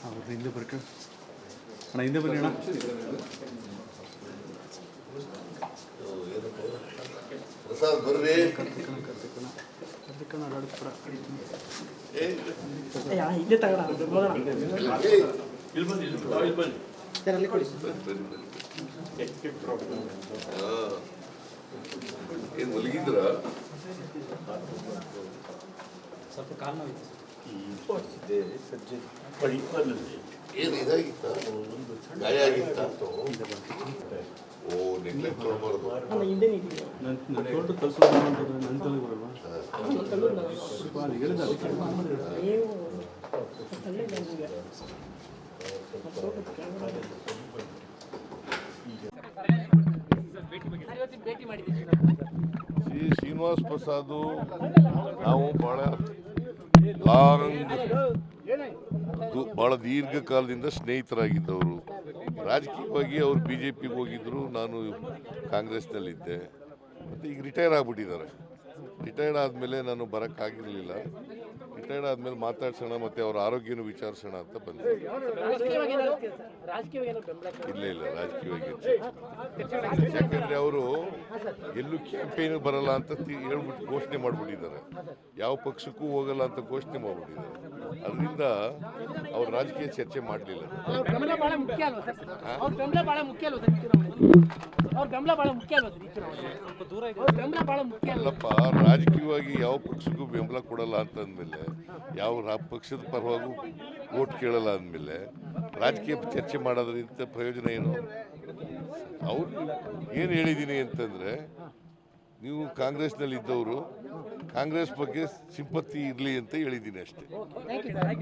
ಹೌದು ಹಿಂದೆ ಬರ್ಕ. ಅಣ್ಣ ಹಿಂದೆ ಬನ್ನಿ ಅಣ್ಣ. ಪ್ರಸಾದ್ ಬರ್ರಿ. ಅಡ್ಡಾಡ್ಸ್ಬಿಡ ಏ, ಇಲ್ಲೇ ತಗೋಣ ಹೋಗೋಣ ಏ, ಅಲ್ಲಿ ಕೊಡಿ. ಬರ್ರಿ, ಬರ್ರಿ. ಹಾ. ಏನ್ ಏನು ಏನ್ ಇದಾಗಿತ್ತ? ಗಾಯ ಆಗಿತ್ತ? ಓ ನೆಗ್ಲೆಕ್ಟ್ ಮಾಡಬಾರ್ದು. ನನ್ನ ಶ್ರೀ ಶ್ರೀನಿವಾಸ್ ಪ್ರಸಾದ್, ನಾವು ಬಹಳ ಲಾಂಗ್ ಬಹಳ ದೀರ್ಘಕಾಲದಿಂದ ಸ್ನೇಹಿತರಾಗಿದ್ದವರು. ರಾಜಕೀಯವಾಗಿ ಅವರು ಬಿ ಜೆ ಪಿಗೆ ಹೋಗಿದ್ರು, ನಾನು ಕಾಂಗ್ರೆಸ್ನಲ್ಲಿದ್ದೆ. ಮತ್ತು ಈಗ ರಿಟೈರ್ ಆಗಿಬಿಟ್ಟಿದ್ದಾರೆ. ರಿಟೈರ್ಡ್ ಆದಮೇಲೆ ನಾನು ಬರೋಕ್ಕಾಗಿರಲಿಲ್ಲ. ರಿಟೈರ್ಡ್ ಆದಮೇಲೆ ಮಾತಾಡ್ಸೋಣ ಮತ್ತೆ ಅವ್ರ ಆರೋಗ್ಯನೂ ವಿಚಾರಿಸೋಣ ಅಂತ ಬಂದೆ ಇಲ್ಲ ಇಲ್ಲ ರಾಜಕೀಯವಾಗಿ ಯಾಕಂದ್ರೆ ಅವರು ಎಲ್ಲೂ ಕ್ಯಾಂಪೇನ್ ಬರಲ್ಲ ಅಂತ ಹೇಳ್ಬಿಟ್ಟು ಘೋಷಣೆ ಮಾಡ್ಬಿಟ್ಟಿದ್ದಾರೆ. ಯಾವ ಪಕ್ಷಕ್ಕೂ ಹೋಗಲ್ಲ ಅಂತ ಘೋಷಣೆ ಮಾಡ್ಬಿಟ್ಟಿದ್ದಾರೆ. ಅದರಿಂದ ಅವ್ರು ರಾಜಕೀಯ ಚರ್ಚೆ ಮಾಡಲಿಲ್ಲ. ಅವ್ರ ಬಹಳ ಮುಖ್ಯ ಬಹಳ ಮುಖ್ಯ ಅಲ್ಲಪ್ಪ ರಾಜಕೀಯವಾಗಿ ಯಾವ ಪಕ್ಷಕ್ಕೂ ಬೆಂಬಲ ಕೊಡಲ್ಲ ಅಂತಂದ್ಮೇಲೆ ಯಾವ ರಾ- ಪಕ್ಷದ ಪರವಾಗೂ ಓಟ್ ಕೇಳಲ್ಲ ಅಂದಮೇಲೆ ರಾಜಕೀಯ ಚರ್ಚೆ ಮಾಡೋದ್ರಿಂದ ಪ್ರಯೋಜನ ಏನು? ಅವ್ರು ಏನು ಹೇಳಿದ್ದೀನಿ ಅಂತಂದರೆ ನೀವು ಕಾಂಗ್ರೆಸ್ನಲ್ಲಿ ಇದ್ದವರು ಕಾಂಗ್ರೆಸ್ ಬಗ್ಗೆ ಸಿಂಪತ್ತಿ ಇರಲಿ ಅಂತ ಹೇಳಿದ್ದೀನಿ ಅಷ್ಟೇ. Thank you sir.